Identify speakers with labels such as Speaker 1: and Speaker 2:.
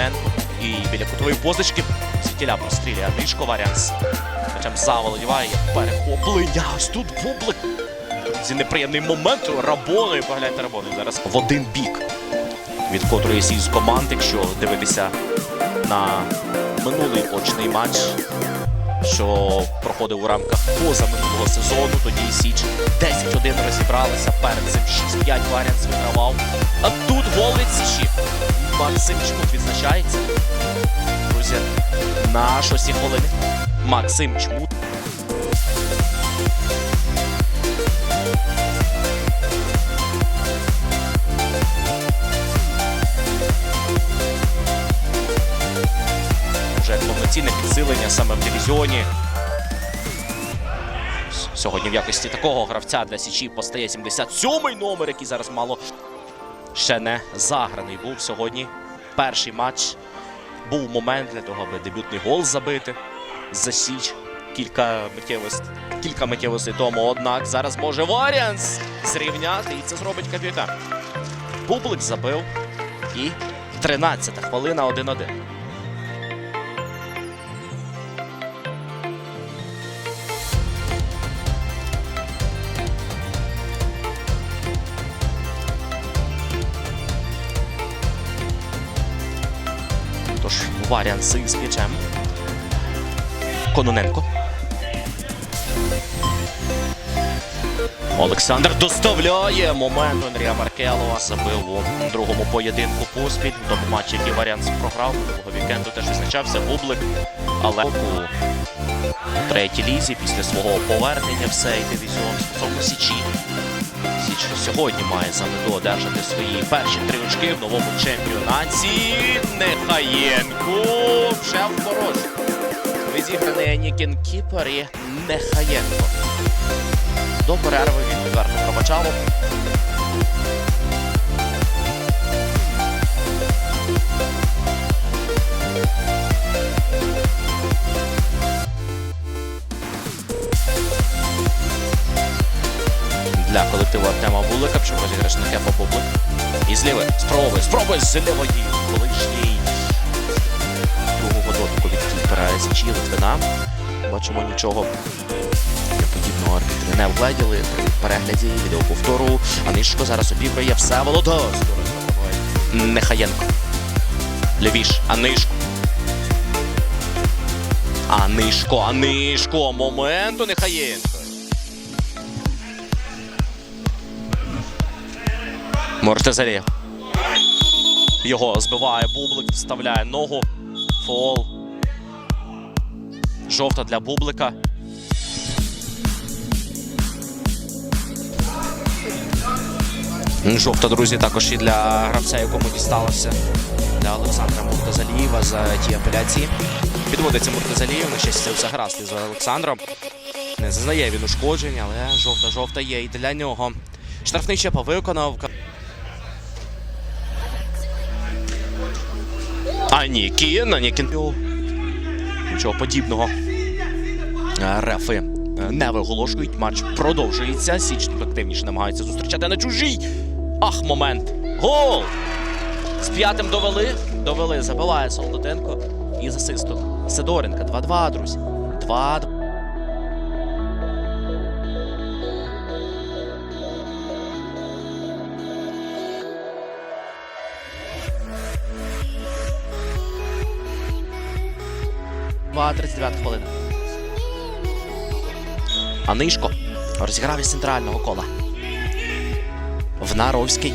Speaker 1: Кононенко. І біля кутової позначки Світіля прострілює Нишко Варіанс. Хоча заволодіває перехоплення. Тут бублик. Це неприємний момент. Рабоною, погляньте Рабоною зараз в один бік. Від котрої сі з команд, якщо дивитися на минулий очний матч, що проходив у рамках позаминулого сезону. Тоді Січ 10-1 розібралися. Перед цим 6-5 Варіанс вигравав. А тут гол Січі. Максим Чмут відзначається. Друзі, на шостій хвилини. Максим Чмут. Саме в дивізіоні. Сьогодні в якості такого гравця для Січі постає 77-й номер, який зараз мало ще не заграний був сьогодні. Перший матч був момент для того, аби дебютний гол забити за Січ. Кілька миттєвостей, кілька миттєвостей тому. Однак зараз може Варіанс зрівняти, і це зробить капітан. Бублик забив. І 13 хвилина 1-1. Тож Варіанс з м'ячем. Кононенко. Олександр доставляє момент Андрія Маркелова. Забив у другому поєдинку поспіль. В тому матчі, який Варіанс програв. Минулого вікенду теж визначався Бублик. Але у третій лізі після свого повернення в цей дивізіон стосовно Січі. Січ сьогодні має за мету одержати свої перші три очки в новому чемпіонаті. Нехаєнко вже в порожі. Розіграний Анікін Кіпер і Нехаєнко. До перерви він відверто пробачав. Для колективу Артема Булика, що розіграш на Кепа Бублик. І з лівої. Спробуй, спробуй з лівої. Колишній другого дотику від кіпера Січі Литвина. Бачимо нічого подібного арбітри не вгледіли при перегляді відеоповтору. Анишко зараз обіграє все Володо. Нехаєнко. Лівіш. Анишко. Анишко, Анишко. Моменту Нехаєнко. Мортезарі. Його збиває Бублик, вставляє ногу. Фол. Жовта для Бублика. Жовта, друзі, також і для гравця, якому дісталося для Олександра Муртазалієва за ті апеляції. Підводиться Муртазалієв, на щастя, все гаразд із Олександром. Не зазнає він ушкоджень, але жовта-жовта є і для нього. Штрафний Чепа виконав. Анікін. а Нікін. Нічого подібного. Рефи е, не виголошують. Матч продовжується. Січ тут активніше намагається зустрічати на чужій. Ах, момент. Гол! З п'ятим довели. Довели. Забиває Солдатенко. І з. Сидоренка. 2-2, друзі. 2-2. Два 39 хвилина. Анишко розіграв із центрального кола. Внаровський.